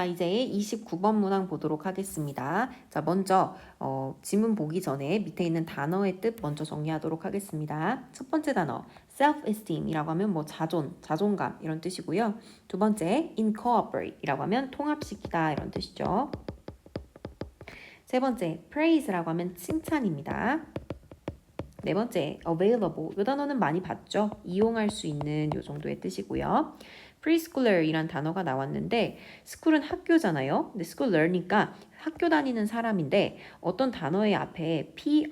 자, 이제 29번 문항 보도록 하겠습니다. 자, 먼저 어, 지문 보기 전에 밑에 있는 단어의 뜻 먼저 정리하도록 하겠습니다. 첫 번째 단어 self-esteem이라고 하면 뭐 자존, 자존감 이런 뜻이고요. 두 번째 incorporate이라고 하면 통합시키다 이런 뜻이죠. 세 번째 praise라고 하면 칭찬입니다. 네 번째 available 이 단어는 많이 봤죠? 이용할 수 있는 요 정도의 뜻이고요. preschooler이란 단어가 나왔는데 school은 학교잖아요. 근데 school learning니까 학교 다니는 사람인데 어떤 단어의 앞에 pre,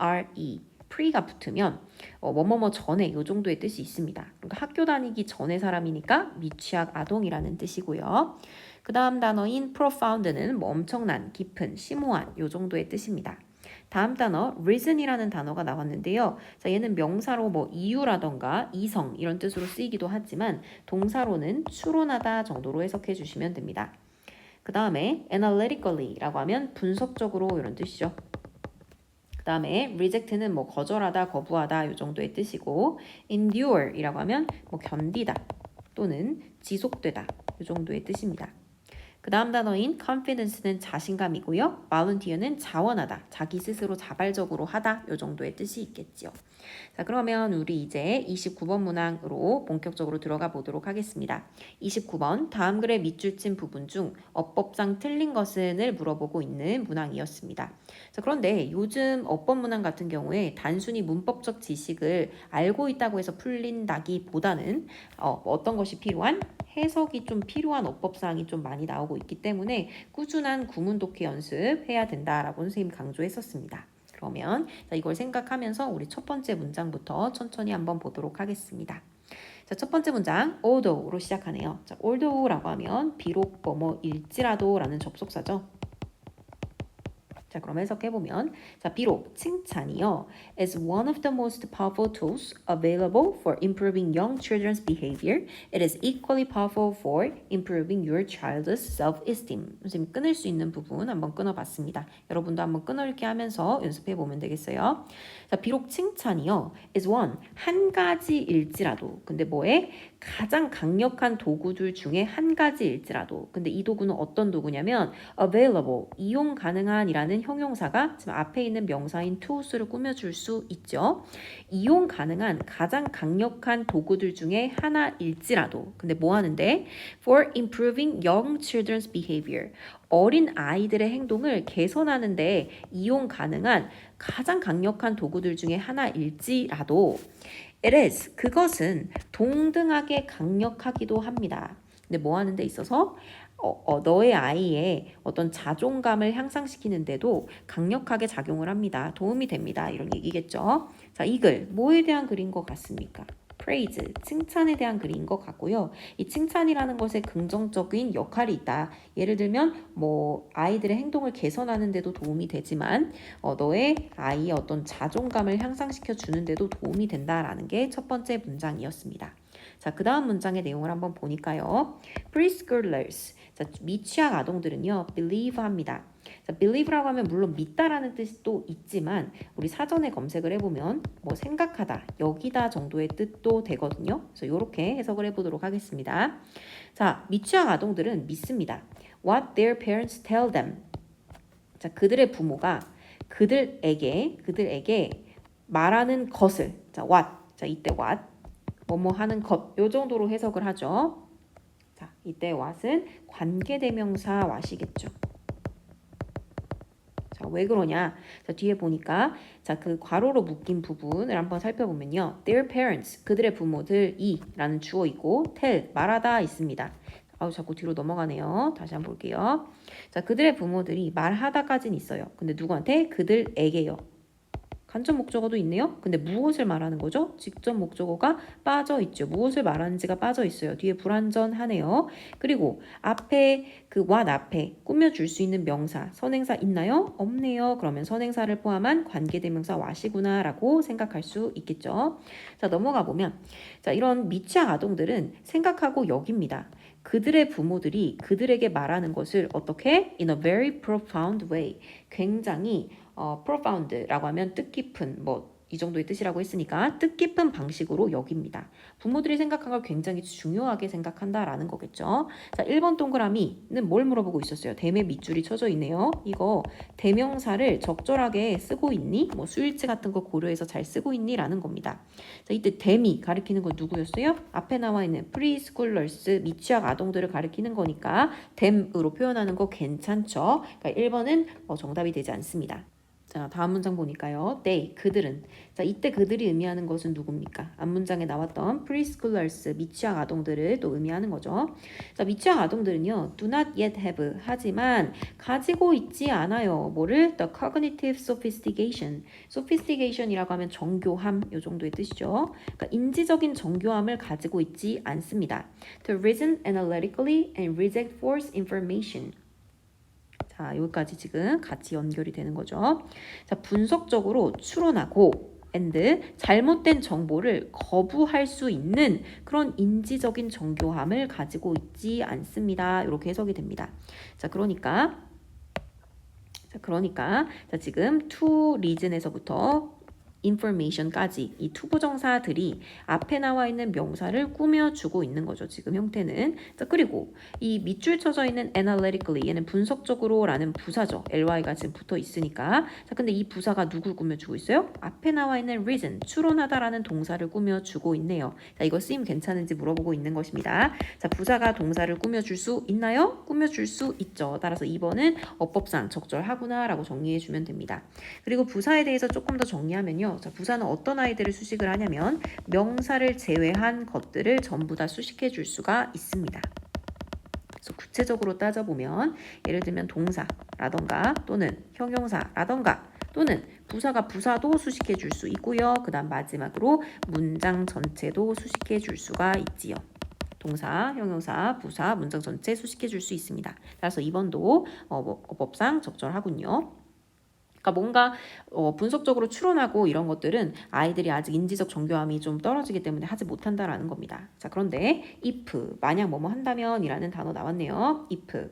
pre가 붙으면 어, 뭐뭐뭐 전에 이 정도의 뜻이 있습니다. 그러니까 학교 다니기 전에 사람이니까 미취학 아동이라는 뜻이고요. 그 다음 단어인 profound는 뭐 엄청난, 깊은, 심오한 이 정도의 뜻입니다. 다음 단어 reason이라는 단어가 나왔는데요. 자, 얘는 명사로 뭐 이유라던가 이성 이런 뜻으로 쓰이기도 하지만 동사로는 추론하다 정도로 해석해 주시면 됩니다. 그 다음에 analytically라고 하면 분석적으로 이런 뜻이죠. 그 다음에 reject는 뭐 거절하다, 거부하다 이 정도의 뜻이고 endure이라고 하면 뭐 견디다 또는 지속되다 이 정도의 뜻입니다. 그 다음 단어인 confidence는 자신감이고요. volunteer는 자원하다, 자기 스스로 자발적으로 하다 요 정도의 뜻이 있겠지요. 자, 그러면 우리 이제 29번 문항으로 본격적으로 들어가 보도록 하겠습니다. 29번 다음 글의 밑줄 친 부분 중 어법상 틀린 것은을 물어보고 있는 문항이었습니다. 자, 그런데 요즘 어법 문항 같은 경우에 단순히 문법적 지식을 알고 있다고 해서 풀린다기보다는 어, 어떤 것이 필요한 해석이 좀 필요한 어법사항이 좀 많이 나오고 있기 때문에 꾸준한 구문 독해 연습해야 된다라고 선생님 강조했었습니다. 그러면 이걸 생각하면서 우리 첫 번째 문장부터 천천히 한번 보도록 하겠습니다. 자, 첫 번째 문장 although로 시작하네요. 자, although라고 하면 비록 뭐뭐일지라도라는 접속사죠. 자, 그럼 해석해 보면 자, 비록 칭찬이요 is one of the most powerful tools available for improving young children's behavior. It is equally powerful for improving your child's self-esteem. 선생님 끊을 수 있는 부분 한번 끊어 봤습니다. 여러분도 한번 끊어읽기 하면서 연습해 보면 되겠어요. 자, 비록 칭찬이요 is one 한 가지일지라도 근데 뭐에 가장 강력한 도구들 중에 한 가지일지라도 근데 이 도구는 어떤 도구냐면 available 이용 가능한이라는 형용사가 지금 앞에 있는 명사인 tools를 꾸며줄 수 있죠. 이용 가능한 가장 강력한 도구들 중에 하나일지라도. 근데 뭐 하는데? For improving young children's behavior. 어린 아이들의 행동을 개선하는데 이용 가능한 가장 강력한 도구들 중에 하나일지라도. It is. 그것은 동등하게 강력하기도 합니다. 근데 뭐 하는 데 있어서 어, 어, 너의 아이의 어떤 자존감을 향상시키는데도 강력하게 작용을 합니다. 도움이 됩니다. 이런 얘기겠죠. 자, 이 글, 뭐에 대한 글인 것 같습니까? praise, 칭찬에 대한 글인 것 같고요. 이 칭찬이라는 것에 긍정적인 역할이 있다. 예를 들면 뭐 아이들의 행동을 개선하는 데도 도움이 되지만 어, 너의 아이의 어떤 자존감을 향상시켜 주는 데도 도움이 된다라는 게 첫 번째 문장이었습니다. 자, 그 다음 문장의 내용을 한번 보니까요. preschoolers, 자, 미취학 아동들은요, believe 합니다. 자, believe라고 하면 물론 믿다라는 뜻도 있지만 우리 사전에 검색을 해보면 뭐 생각하다, 여기다 정도의 뜻도 되거든요. 그래서 이렇게 해석을 해보도록 하겠습니다. 자, 미취학 아동들은 믿습니다. What their parents tell them. 자, 그들의 부모가 그들에게 그들에게 말하는 것을 자, what. 자, 이때 what. 뭐뭐 하는 것. 요 정도로 해석을 하죠. 자, 이때 what은 관계대명사 what이겠죠. 자, 왜 그러냐? 자, 뒤에 보니까 자, 그 괄호로 묶인 부분을 한번 살펴보면요. Their parents, 그들의 부모들이 라는 주어이고 tell, 말하다 있습니다. 아우 자꾸 뒤로 넘어가네요. 다시 한번 볼게요. 자, 그들의 부모들이 말하다까지는 있어요. 근데 누구한테? 그들에게요. 간접 목적어도 있네요. 근데 무엇을 말하는 거죠? 직접 목적어가 빠져 있죠. 무엇을 말하는지가 빠져 있어요. 뒤에 불완전하네요. 그리고 앞에 그 what 앞에 꾸며줄 수 있는 명사, 선행사 있나요? 없네요. 그러면 선행사를 포함한 관계대명사 what이구나라고 생각할 수 있겠죠. 자 넘어가 보면 자 이런 미취학 아동들은 생각하고 여깁니다. 그들의 부모들이 그들에게 말하는 것을 어떻게? In a very profound way. 굉장히 어, profound라고 하면 뜻깊은 뭐 이 정도의 뜻이라고 했으니까 뜻깊은 방식으로 여깁니다. 부모들이 생각한 걸 굉장히 중요하게 생각한다라는 거겠죠. 자, 1번 동그라미는 뭘 물어보고 있었어요? 댐에 밑줄이 쳐져 있네요. 이거 대명사를 적절하게 쓰고 있니? 뭐 수일치 같은 거 고려해서 잘 쓰고 있니? 라는 겁니다. 자, 이때 댐이 가리키는 건 누구였어요? 앞에 나와 있는 프리스쿨러스 미취학 아동들을 가리키는 거니까 댐으로 표현하는 거 괜찮죠? 그러니까 1번은 어, 정답이 되지 않습니다. 자, 다음 문장 보니까요. they, 그들은. 자, 이때 그들이 의미하는 것은 누굽니까? 앞 문장에 나왔던 preschoolers, 미취학 아동들을 또 의미하는 거죠. 자, 미취학 아동들은요. do not yet have, 하지만 가지고 있지 않아요. 뭐를? the cognitive sophistication. sophistication이라고 하면 정교함, 요 정도의 뜻이죠. 그러니까 인지적인 정교함을 가지고 있지 않습니다. to reason analytically and reject false information. 자, 여기까지 지금 같이 연결이 되는 거죠. 자, 분석적으로 추론하고 and 잘못된 정보를 거부할 수 있는 그런 인지적인 정교함을 가지고 있지 않습니다. 이렇게 해석이 됩니다. 자, 그러니까 자, 그러니까 자, 지금 to reason에서부터 information까지 이 투부정사들이 앞에 나와 있는 명사를 꾸며주고 있는 거죠. 지금 형태는. 자, 그리고 이 밑줄 쳐져 있는 analytically 얘는 분석적으로라는 부사죠. ly가 지금 붙어 있으니까. 자, 근데 이 부사가 누굴 꾸며주고 있어요? 앞에 나와 있는 reason, 추론하다라는 동사를 꾸며주고 있네요. 자, 이거 쓰임 괜찮은지 물어보고 있는 것입니다. 자, 부사가 동사를 꾸며줄 수 있나요? 꾸며줄 수 있죠. 따라서 2번은 어법상 적절하구나라고 정리해주면 됩니다. 그리고 부사에 대해서 조금 더 정리하면요. 자, 부사는 어떤 아이들을 수식을 하냐면 명사를 제외한 것들을 전부 다 수식해 줄 수가 있습니다. 그래서 구체적으로 따져보면 예를 들면 동사라던가 또는 형용사라던가 또는 부사가 부사도 수식해 줄 수 있고요. 그 다음 마지막으로 문장 전체도 수식해 줄 수가 있지요. 동사, 형용사, 부사, 문장 전체 수식해 줄 수 있습니다. 따라서 2번도 어, 뭐, 어법상 적절하군요. 그러니까 뭔가 어, 분석적으로 추론하고 이런 것들은 아이들이 아직 인지적 정교함이 좀 떨어지기 때문에 하지 못한다라는 겁니다. 자 그런데 if 만약 뭐뭐 한다면이라는 단어 나왔네요. if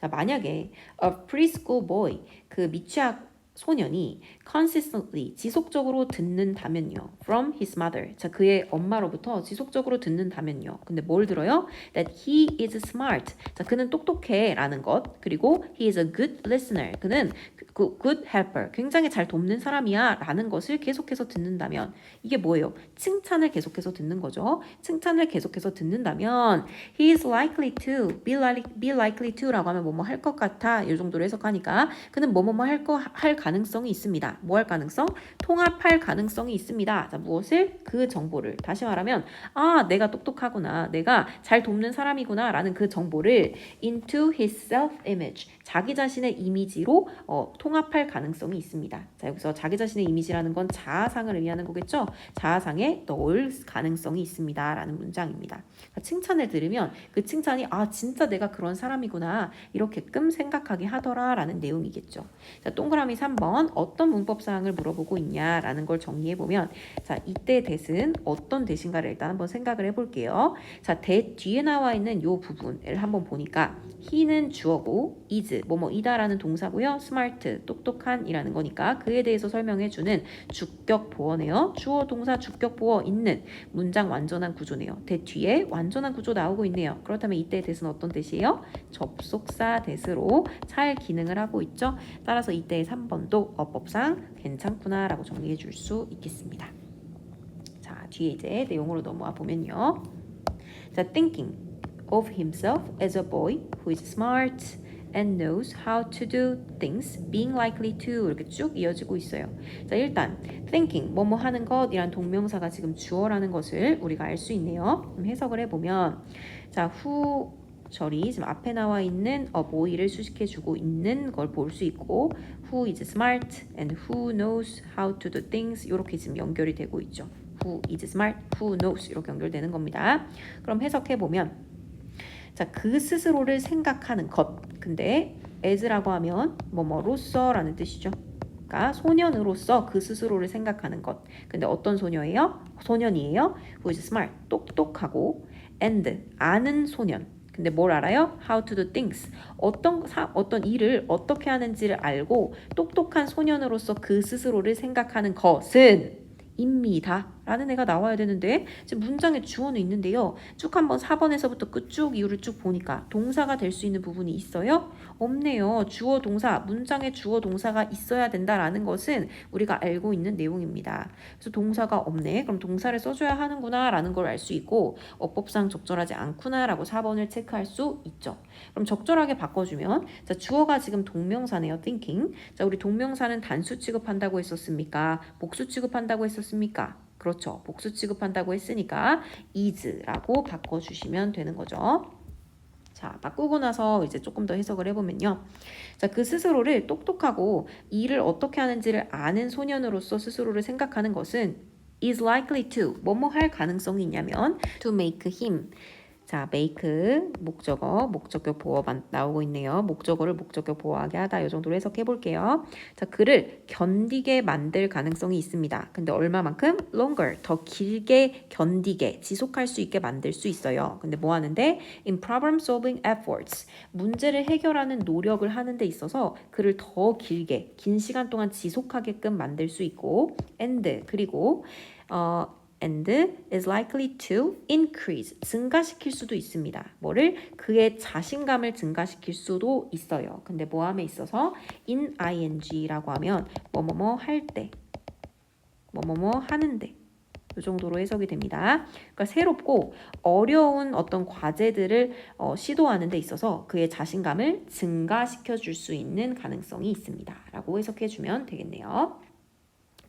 자 만약에 a preschool boy 그 미취학 소년이 consistently 지속적으로 듣는다면요. from his mother. 자, 그의 엄마로부터 지속적으로 듣는다면요. 근데 뭘 들어요? that he is smart. 자, 그는 똑똑해라는 것. 그리고 he is a good listener. 그는 그 good helper. 굉장히 잘 돕는 사람이야라는 것을 계속해서 듣는다면 이게 뭐예요? 칭찬을 계속해서 듣는 거죠. 칭찬을 계속해서 듣는다면 he is likely to be likely, be likely to라고 하면 뭐뭐 할 것 같아. 이 정도로 해석하니까 그는 뭐뭐뭐 할거할 가능성이 있습니다. 뭐 할 가능성? 통합할 가능성이 있습니다. 자, 무엇을? 그 정보를. 다시 말하면, 아, 내가 똑똑하구나. 내가 잘 돕는 사람이구나. 라는 그 정보를 into his self-image. 자기 자신의 이미지로 어, 통합할 가능성이 있습니다. 자, 여기서 자기 자신의 이미지라는 건 자아상을 의미하는 거겠죠? 자아상에 넣을 가능성이 있습니다. 라는 문장입니다. 그러니까 칭찬을 들으면 그 칭찬이, 아, 진짜 내가 그런 사람이구나. 이렇게끔 생각하게 하더라. 라는 내용이겠죠. 자, 동그라미 3번. 어떤 문법 사항을 물어보고 있냐라는 걸 정리해 보면 자 이때 대신 어떤 대신가를 일단 한번 생각을 해 볼게요. 자 대 뒤에 나와 있는 요 부분을 한번 보니까 he는 주어고 is 뭐뭐이다라는 동사고요. smart 똑똑한이라는 거니까 그에 대해서 설명해 주는 주격 보어네요. 주어 동사 주격 보어 있는 문장 완전한 구조네요. 대 뒤에 완전한 구조 나오고 있네요. 그렇다면 이때 대신 어떤 대시예요? 접속사 대스로 잘 기능을 하고 있죠. 따라서 이때 3번 도 어법상 괜찮구나라고 정리해 줄 수 있겠습니다. 자, 뒤에 이제 내용으로 넘어와 보면요. 자, thinking of himself as a boy who is smart and knows how to do things, being likely to 이렇게 쭉 이어지고 있어요. 자, 일단 thinking 뭐뭐 하는 것이란 동명사가 지금 주어라는 것을 우리가 알 수 있네요. 해석을 해 보면 자, who 절이 지금 앞에 나와 있는 a boy를 수식해 주고 있는 걸 볼 수 있고 who is smart and who knows how to do things 이렇게 지금 연결이 되고 있죠. who is smart, who knows 이렇게 연결되는 겁니다. 그럼 해석해 보면 자, 그 스스로를 생각하는 것. 근데 as라고 하면 뭐뭐로서라는 뜻이죠. 그러니까 소년으로서 그 스스로를 생각하는 것. 근데 어떤 소녀예요? 소년이에요. who is smart, 똑똑하고 and 아는 소년. 근데 뭘 알아요? How to do things. 어떤 사, 어떤 일을 어떻게 하는지를 알고 똑똑한 소년으로서 그 스스로를 생각하는 것은 입니다. 라는 애가 나와야 되는데 지금 문장에 주어는 있는데요. 쭉 한번 4번에서부터 끝쭉 이유를 쭉 보니까 동사가 될 수 있는 부분이 있어요? 없네요. 주어 동사, 문장에 주어 동사가 있어야 된다라는 것은 우리가 알고 있는 내용입니다. 그래서 동사가 없네. 그럼 동사를 써줘야 하는구나 라는 걸 알 수 있고 어법상 적절하지 않구나 라고 4번을 체크할 수 있죠. 그럼 적절하게 바꿔주면 자 주어가 지금 동명사네요. thinking. 자 우리 동명사는 단수 취급한다고 했었습니까? 복수 취급한다고 했었습니까? 그렇죠. 복수 취급한다고 했으니까 is라고 바꿔주시면 되는 거죠. 자, 바꾸고 나서 이제 조금 더 해석을 해보면요. 자, 그 스스로를 똑똑하고 일을 어떻게 하는지를 아는 소년으로서 스스로를 생각하는 것은 is likely to 뭐뭐 할 가능성이 있냐면 to make him 자, make 목적어, 목적격 보어 만- 나오고 있네요. 목적어를 목적격 보어하게 하다 이 정도로 해석해 볼게요. 자, 그를 견디게 만들 가능성이 있습니다. 근데 얼마만큼? longer, 더 길게 견디게, 지속할 수 있게 만들 수 있어요. 근데 뭐 하는데? in problem solving efforts, 문제를 해결하는 노력을 하는 데 있어서 그를 더 길게, 긴 시간 동안 지속하게끔 만들 수 있고 and 그리고 어 and is likely to increase 증가시킬 수도 있습니다. 뭐를 그의 자신감을 증가시킬 수도 있어요. 근데 뭐함에 있어서 in ing라고 하면 뭐뭐뭐 할 때, 뭐뭐뭐 하는데 이 정도로 해석이 됩니다. 그러니까 새롭고 어려운 어떤 과제들을 어, 시도하는 데 있어서 그의 자신감을 증가시켜 줄 수 있는 가능성이 있습니다. 라고 해석해 주면 되겠네요.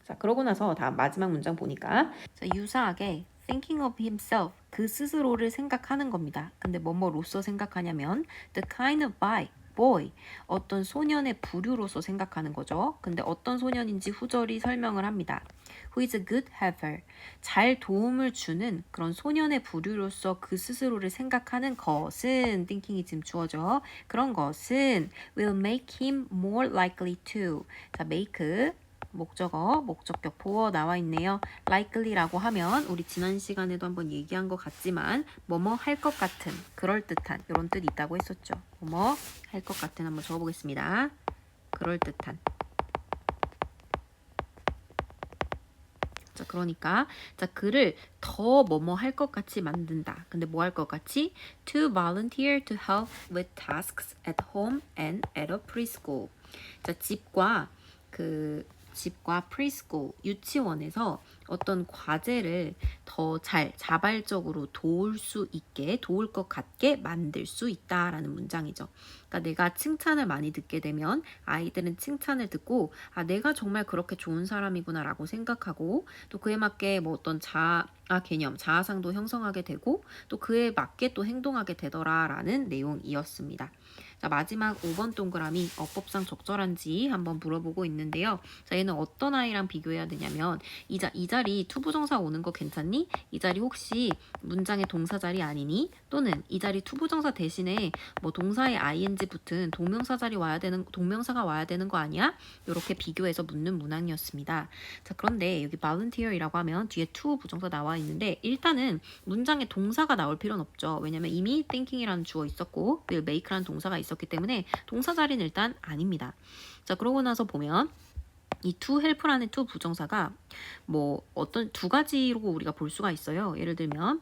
자, 그러고 나서 다음 마지막 문장 보니까 자, 유사하게 thinking of himself 그 스스로를 생각하는 겁니다. 근데 뭐뭐로서 생각하냐면 the kind of boy boy 어떤 소년의 부류로서 생각하는 거죠. 근데 어떤 소년인지 후절이 설명을 합니다. Who is a good helper. 잘 도움을 주는 그런 소년의 부류로서 그 스스로를 생각하는 것은 thinking이 지금 주어져. 그런 것은 will make him more likely to. 자, make 목적어, 목적격 보어 나와 있네요. likely라고 하면 우리 지난 시간에도 한번 얘기한 것 같지만 뭐뭐 할 것 같은, 그럴 듯한 이런 뜻이 있다고 했었죠. 뭐뭐 할 것 같은 한번 적어보겠습니다. 그럴 듯한. 자, 그러니까 자, 그를 더 뭐뭐 할 것 같이 만든다. 근데 뭐 할 것 같이? To volunteer to help with tasks at home and at a preschool. 자, 집과 그 집과 프리스쿨 유치원에서 어떤 과제를 더 잘 자발적으로 도울 수 있게 도울 것 같게 만들 수 있다라는 문장이죠. 그러니까 내가 칭찬을 많이 듣게 되면 아이들은 칭찬을 듣고 아 내가 정말 그렇게 좋은 사람이구나라고 생각하고 또 그에 맞게 뭐 어떤 자아 개념 자아상도 형성하게 되고 또 그에 맞게 또 행동하게 되더라라는 내용이었습니다. 자, 마지막 5번 동그라미 어법상 적절한지 한번 물어보고 있는데요. 자, 얘는 어떤 아이랑 비교해야 되냐면 이, 자, 이 자리 투부정사 오는 거 괜찮니? 이 자리 혹시 문장의 동사 자리 아니니? 또는 이 자리 투부정사 대신에 뭐 동사의 ing 붙은 동명사 자리 와야 되는 동명사가 와야 되는 거 아니야? 이렇게 비교해서 묻는 문항이었습니다. 자, 그런데 여기 volunteer이라고 하면 뒤에 to 부정사 나와 있는데 일단은 문장에 동사가 나올 필요는 없죠. 왜냐면 이미 thinking이라는 주어 있었고 will make라는 동사가 있었 기 때문에 동사 자리는 일단 아닙니다. 자, 그러고 나서 보면 이 to help라는 to 부정사가 뭐 어떤 두 가지로 우리가 볼 수가 있어요. 예를 들면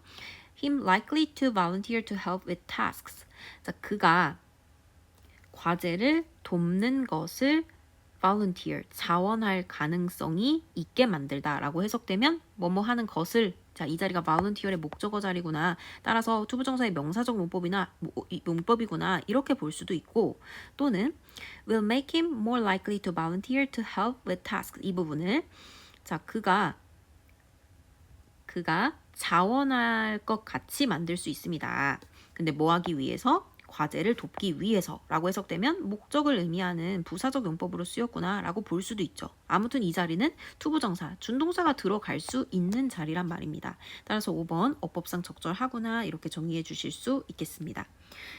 him likely to volunteer to help with tasks. 자, 그가 과제를 돕는 것을 volunteer, 자원할 가능성이 있게 만들다라고 해석되면 뭐뭐 하는 것을 자, 이 자리가 volunteer의 목적어 자리구나. 따라서 투부정사의 명사적 용법이나 뭐, 이- 용법이구나. 이렇게 볼 수도 있고 또는 will make him more likely to volunteer to help with tasks. 이 부분을 자, 그가 그가 자원할 것 같이 만들 수 있습니다. 근데 뭐 하기 위해서? 과제를 돕기 위해서라고 해석되면 목적을 의미하는 부사적 용법으로 쓰였구나라고 볼 수도 있죠. 아무튼 이 자리는 투부정사, 준동사가 들어갈 수 있는 자리란 말입니다. 따라서 5번 어법상 적절하구나 이렇게 정리해 주실 수 있겠습니다.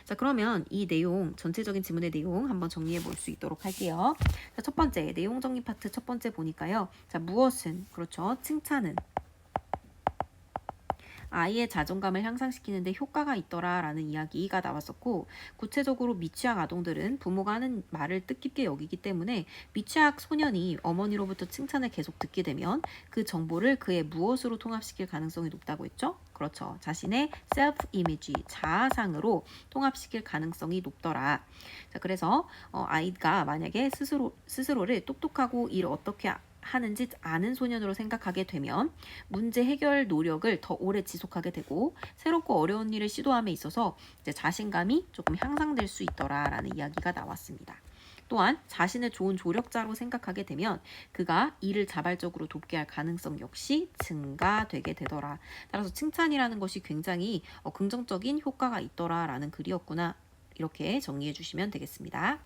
자 그러면 이 내용 전체적인 지문의 내용 한번 정리해 볼 수 있도록 할게요. 자, 첫 번째 내용 정리 파트 첫 번째 보니까요. 자 무엇은 그렇죠 칭찬은 아이의 자존감을 향상시키는데 효과가 있더라라는 이야기가 나왔었고 구체적으로 미취학 아동들은 부모가 하는 말을 뜻깊게 여기기 때문에 미취학 소년이 어머니로부터 칭찬을 계속 듣게 되면 그 정보를 그의 무엇으로 통합시킬 가능성이 높다고 했죠? 그렇죠. 자신의 셀프 이미지, 자아상으로 통합시킬 가능성이 높더라. 자, 그래서 어, 아이가 만약에 스스로 스스로를 똑똑하고 일을 어떻게 하는지 아는 소년으로 생각하게 되면 문제 해결 노력을 더 오래 지속하게 되고 새롭고 어려운 일을 시도함에 있어서 이제 자신감이 조금 향상될 수 있더라라는 이야기가 나왔습니다. 또한 자신을 좋은 조력자로 생각하게 되면 그가 일을 자발적으로 돕게 할 가능성 역시 증가되게 되더라. 따라서 칭찬이라는 것이 굉장히 어, 긍정적인 효과가 있더라라는 글이었구나. 이렇게 정리해 주시면 되겠습니다.